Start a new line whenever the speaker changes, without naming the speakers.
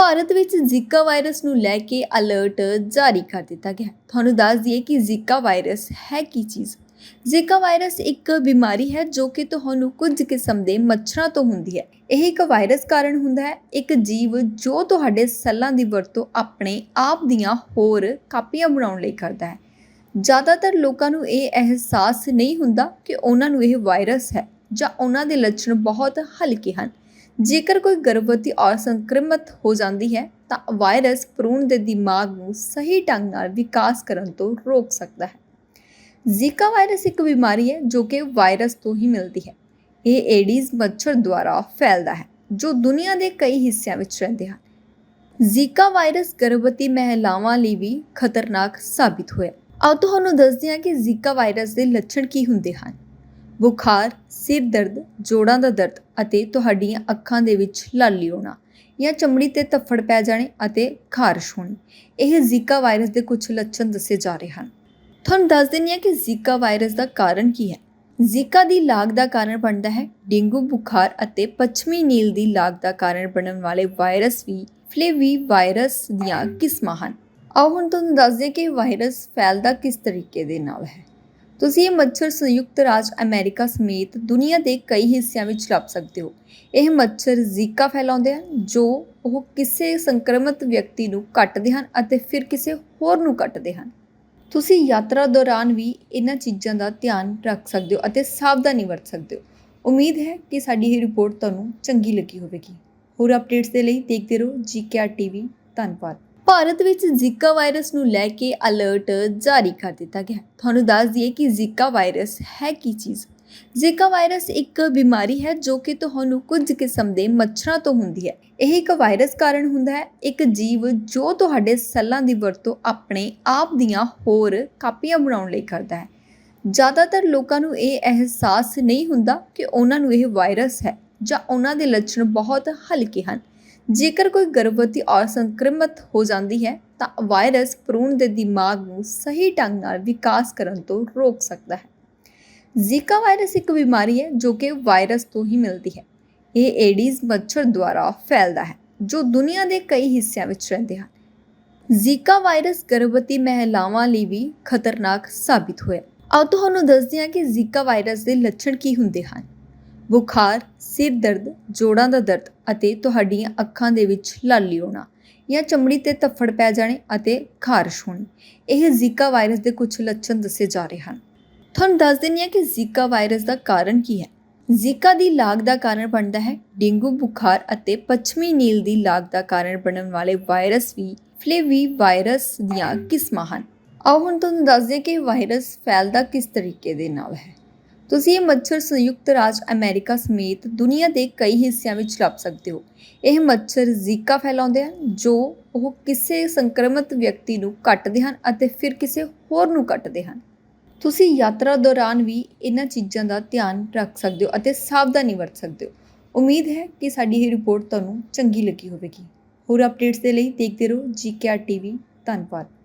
ਭਾਰਤ ਵਿੱਚ Zika virus ਨੂੰ ਲੈ ਕੇ ਅਲਰਟ ਜਾਰੀ ਕਰ ਦਿੱਤਾ ਗਿਆ। ਤੁਹਾਨੂੰ ਦੱਸ ਦਈਏ ਕਿ ਜ਼ੀਕਾ ਵਾਇਰਸ ਹੈ ਕੀ ਚੀਜ਼? ਜ਼ੀਕਾ ਵਾਇਰਸ ਇੱਕ ਬਿਮਾਰੀ ਹੈ ਜੋ ਕਿ ਤੁਹਾਨੂੰ ਕੁਝ ਕਿਸਮ ਦੇ ਮੱਛਰਾਂ ਤੋਂ ਹੁੰਦੀ ਹੈ। ਇਹ ਇੱਕ ਵਾਇਰਸ ਕਾਰਨ ਹੁੰਦਾ ਹੈ। ਇੱਕ ਜੀਵ ਜੋ ਤੁਹਾਡੇ ਸੈੱਲਾਂ ਦੀ ਵਰਤੋਂ ਆਪਣੇ ਆਪ ਦੀਆਂ ਹੋਰ ਕਾਪੀਆਂ ਬਣਾਉਣ ਲਈ ਕਰਦਾ ਹੈ। ਜ਼ਿਆਦਾਤਰ ਲੋਕਾਂ ਨੂੰ ਇਹ ਅਹਿਸਾਸ ਨਹੀਂ ਹੁੰਦਾ ਕਿ ਉਹਨਾਂ ਨੂੰ ਇਹ ਵਾਇਰਸ ਹੈ ਜਾਂ ਉਹਨਾਂ ਦੇ ਲੱਛਣ ਬਹੁਤ ਹਲਕੇ ਹਨ। ਜੇਕਰ ਕੋਈ ਗਰਭਵਤੀ ਔਰਤ ਸੰਕਰਮਿਤ ਹੋ ਜਾਂਦੀ ਹੈ, ਤਾਂ ਵਾਇਰਸ ਭਰੂਣ ਦੇ ਦਿਮਾਗ ਨੂੰ ਸਹੀ ਢੰਗ ਨਾਲ ਵਿਕਾਸ ਕਰਨ ਤੋਂ ਰੋਕ ਸਕਦਾ ਹੈ। ਜ਼ੀਕਾ ਵਾਇਰਸ ਇੱਕ ਬਿਮਾਰੀ ਹੈ ਜੋ ਕਿ ਵਾਇਰਸ ਤੋਂ ਹੀ ਮਿਲਦੀ ਹੈ। ਇਹ ਏਡੀਜ਼ ਮੱਛਰ ਦੁਆਰਾ ਫੈਲਦਾ ਹੈ, ਜੋ ਦੁਨੀਆ ਦੇ ਕਈ ਹਿੱਸਿਆਂ ਵਿੱਚ ਰਹਿੰਦੇ ਹਨ। ਜ਼ੀਕਾ ਵਾਇਰਸ ਗਰਭਵਤੀ ਮਹਿਲਾਵਾਂ ਲਈ ਵੀ ਖਤਰਨਾਕ ਸਾਬਿਤ ਹੋਇਆ ਆਓ ਤੁਹਾਨੂੰ ਦੱਸਦੇ ਹਾਂ ਕਿ ਜ਼ੀਕਾ ਵਾਇਰਸ ਦੇ ਲੱਛਣ ਕੀ ਹੁੰਦੇ ਹਨ। ਬੁਖਾਰ, ਸਿਰ ਦਰਦ, ਜੋੜਾਂ ਦਾ ਦਰਦ ਅਤੇ ਤੁਹਾਡੀਆਂ ਅੱਖਾਂ ਦੇ ਵਿੱਚ ਲਾਲੀ ਆਉਣਾ ਜਾਂ ਚਮੜੀ ਤੇ ਧੱਫੜ ਪੈ ਜਾਣੇ ਅਤੇ ਖਾਰਸ਼ ਹੋਣੀ। ਇਹ ਜ਼ੀਕਾ ਵਾਇਰਸ ਦੇ ਕੁਝ ਲੱਛਣ ਦੱਸੇ ਜਾ ਰਹੇ ਹਨ। ਤੁਹਾਨੂੰ ਦੱਸ ਦਿੰਦੀ ਹਾਂ ਕਿ ਜ਼ੀਕਾ ਵਾਇਰਸ ਦਾ ਕਾਰਨ ਕੀ ਹੈ। ਜ਼ੀਕਾ ਦੀ ਲਾਗ ਦਾ ਕਾਰਨ ਬਣਦਾ ਹੈ ਡੇਂਗੂ, ਬੁਖਾਰ ਅਤੇ ਪੱਛਮੀ ਨੀਲ ਦੀ ਲਾਗ ਦਾ ਕਾਰਨ ਬਣਨ ਵਾਲੇ ਵਾਇਰਸ ਵੀ, ਫਲੇਵੀ ਵਾਇਰਸ ਦੀਆਂ ਕਿਸਮਾਂ ਹਨ। ਆਓ ਹੁਣ ਤੁਹਾਨੂੰ ਦੱਸਦੇ ਕਿ ਵਾਇਰਸ ਫੈਲਦਾ ਕਿਸ ਤਰੀਕੇ ਦੇ ਨਾਲ ਹੈ। ਤੁਸੀਂ ਇਹ ਮੱਛਰ ਸੰਯੁਕਤ ਰਾਜ ਅਮਰੀਕਾ ਸਮੇਤ ਦੁਨੀਆ ਦੇ ਕਈ ਹਿੱਸਿਆਂ ਵਿੱਚ ਲੱਭ ਸਕਦੇ ਹੋ। ਇਹ ਮੱਛਰ ਜ਼ੀਕਾ ਫੈਲਾਉਂਦੇ ਹਨ, ਜੋ ਉਹ ਕਿਸੇ ਸੰਕਰਮਿਤ ਵਿਅਕਤੀ ਨੂੰ ਕੱਟਦੇ ਹਨ ਅਤੇ ਫਿਰ ਕਿਸੇ ਹੋਰ ਨੂੰ ਕੱਟਦੇ ਹਨ। ਤੁਸੀਂ ਯਾਤਰਾ ਦੌਰਾਨ ਵੀ ਇਹਨਾਂ ਚੀਜ਼ਾਂ ਦਾ ਧਿਆਨ ਰੱਖ ਸਕਦੇ ਹੋ ਅਤੇ ਸਾਵਧਾਨੀ ਵਰਤ ਸਕਦੇ ਹੋ। ਉਮੀਦ ਹੈ ਕਿ ਸਾਡੀ ਇਹ ਰਿਪੋਰਟ ਤੁਹਾਨੂੰ ਚੰਗੀ ਲੱਗੀ ਹੋਵੇਗੀ। ਹੋਰ ਅਪਡੇਟਸ ਦੇ ਲਈ ਦੇਖਦੇ ਰਹੋ ਜੀਕੇਆਰ ਟੀਵੀ। ਧੰਨਵਾਦ। ਭਾਰਤ ਵਿੱਚ ਜ਼ੀਕਾ ਵਾਇਰਸ ਨੂੰ ਲੈ ਕੇ ਅਲਰਟ ਜਾਰੀ ਕਰ ਦਿੱਤਾ ਗਿਆ। ਤੁਹਾਨੂੰ ਦੱਸ ਦਈਏ ਕਿ ਜ਼ੀਕਾ ਵਾਇਰਸ ਹੈ ਕੀ ਚੀਜ਼? ਜ਼ੀਕਾ ਵਾਇਰਸ ਇੱਕ ਬਿਮਾਰੀ ਹੈ ਜੋ ਕਿ ਤੁਹਾਨੂੰ ਕੁਝ ਕਿਸਮ ਦੇ ਮੱਛਰਾਂ ਤੋਂ ਹੁੰਦੀ ਹੈ। ਇਹ ਇੱਕ ਵਾਇਰਸ ਕਾਰਨ ਹੁੰਦਾ ਹੈ। ਇੱਕ ਜੀਵ ਜੋ ਤੁਹਾਡੇ ਸੈੱਲਾਂ ਦੀ ਵਰਤੋਂ ਆਪਣੇ ਆਪ ਦੀਆਂ ਹੋਰ ਕਾਪੀਆਂ ਬਣਾਉਣ ਲਈ ਕਰਦਾ ਹੈ। ਜ਼ਿਆਦਾਤਰ ਲੋਕਾਂ ਨੂੰ ਇਹ ਅਹਿਸਾਸ ਨਹੀਂ ਹੁੰਦਾ ਕਿ ਉਹਨਾਂ ਨੂੰ ਇਹ ਵਾਇਰਸ ਹੈ ਜਾਂ ਉਹਨਾਂ ਦੇ ਲੱਛਣ ਬਹੁਤ ਹਲਕੇ ਹਨ। ਜੇਕਰ ਕੋਈ ਗਰਭਵਤੀ ਔਰਤ ਸੰਕਰਮਿਤ ਹੋ ਜਾਂਦੀ ਹੈ, ਤਾਂ ਵਾਇਰਸ ਭਰੂਣ ਦੇ ਦਿਮਾਗ ਨੂੰ ਸਹੀ ਢੰਗ ਨਾਲ ਵਿਕਾਸ ਕਰਨ ਤੋਂ ਰੋਕ ਸਕਦਾ ਹੈ। ਜ਼ੀਕਾ ਵਾਇਰਸ ਇੱਕ ਬਿਮਾਰੀ ਹੈ ਜੋ ਕਿ ਵਾਇਰਸ ਤੋਂ ਹੀ ਮਿਲਦੀ ਹੈ। ਇਹ ਏਡੀਜ਼ ਮੱਛਰ ਦੁਆਰਾ ਫੈਲਦਾ ਹੈ, ਜੋ ਦੁਨੀਆ ਦੇ ਕਈ ਹਿੱਸਿਆਂ ਵਿੱਚ ਰਹਿੰਦੇ ਹਨ। ਜ਼ੀਕਾ ਵਾਇਰਸ ਗਰਭਵਤੀ ਮਹਿਲਾਵਾਂ ਲਈ ਵੀ ਖਤਰਨਾਕ ਸਾਬਿਤ ਹੋਇਆ ਆਓ ਤੁਹਾਨੂੰ ਦੱਸਦੇ ਹਾਂ ਕਿ ਜ਼ੀਕਾ ਵਾਇਰਸ ਦੇ ਲੱਛਣ ਕੀ ਹੁੰਦੇ ਹਨ। ਬੁਖਾਰ, ਸਿਰ ਦਰਦ, ਜੋੜਾਂ ਦਾ ਦਰਦ ਅਤੇ ਤੁਹਾਡੀਆਂ ਅੱਖਾਂ ਦੇ ਵਿੱਚ ਲਾਲੀ ਆਉਣਾ ਜਾਂ ਚਮੜੀ ਤੇ ਧੱਫੜ ਪੈ ਜਾਣੇ ਅਤੇ ਖਾਰਸ਼ ਹੋਣੀ। ਇਹ ਜ਼ੀਕਾ ਵਾਇਰਸ ਦੇ ਕੁਝ ਲੱਛਣ ਦੱਸੇ ਜਾ ਰਹੇ ਹਨ। ਤੁਹਾਨੂੰ ਦੱਸ ਦਿੰਦੀ ਹਾਂ ਕਿ ਜ਼ੀਕਾ ਵਾਇਰਸ ਦਾ ਕਾਰਨ ਕੀ ਹੈ। ਜ਼ੀਕਾ ਦੀ ਲਾਗ ਦਾ ਕਾਰਨ ਬਣਦਾ ਹੈ ਡੇਂਗੂ, ਬੁਖਾਰ ਅਤੇ ਪੱਛਮੀ ਨੀਲ ਦੀ ਲਾਗ ਦਾ ਕਾਰਨ ਬਣਨ ਵਾਲੇ ਵਾਇਰਸ ਵੀ, ਫਲੇਵੀ ਵਾਇਰਸ ਦੀਆਂ ਕਿਸਮਾਂ ਹਨ। ਆਓ ਹੁਣ ਤੁਹਾਨੂੰ ਦੱਸਦੇ ਕਿ ਵਾਇਰਸ ਫੈਲਦਾ ਕਿਸ ਤਰੀਕੇ ਦੇ ਨਾਲ ਹੈ। ਤੁਸੀਂ ਇਹ ਮੱਛਰ ਸੰਯੁਕਤ ਰਾਜ ਅਮਰੀਕਾ ਸਮੇਤ ਦੁਨੀਆ ਦੇ ਕਈ ਹਿੱਸਿਆਂ ਵਿੱਚ ਲੱਭ ਸਕਦੇ ਹੋ। ਇਹ ਮੱਛਰ ਜ਼ੀਕਾ ਫੈਲਾਉਂਦੇ ਹਨ, ਜੋ ਉਹ ਕਿਸੇ ਸੰਕਰਮਿਤ ਵਿਅਕਤੀ ਨੂੰ ਕੱਟਦੇ ਹਨ ਅਤੇ ਫਿਰ ਕਿਸੇ ਹੋਰ ਨੂੰ ਕੱਟਦੇ ਹਨ। ਤੁਸੀਂ ਯਾਤਰਾ ਦੌਰਾਨ ਵੀ ਇਹਨਾਂ ਚੀਜ਼ਾਂ ਦਾ ਧਿਆਨ ਰੱਖ ਸਕਦੇ ਹੋ ਅਤੇ ਸਾਵਧਾਨੀ ਵਰਤ ਸਕਦੇ ਹੋ। ਉਮੀਦ ਹੈ ਕਿ ਸਾਡੀ ਇਹ ਰਿਪੋਰਟ ਤੁਹਾਨੂੰ ਚੰਗੀ ਲੱਗੀ ਹੋਵੇਗੀ। ਹੋਰ ਅਪਡੇਟਸ ਦੇ ਲਈ ਦੇਖਦੇ ਰਹੋ ਜੀਕੇਆਰ ਟੀਵੀ। ਧੰਨਵਾਦ।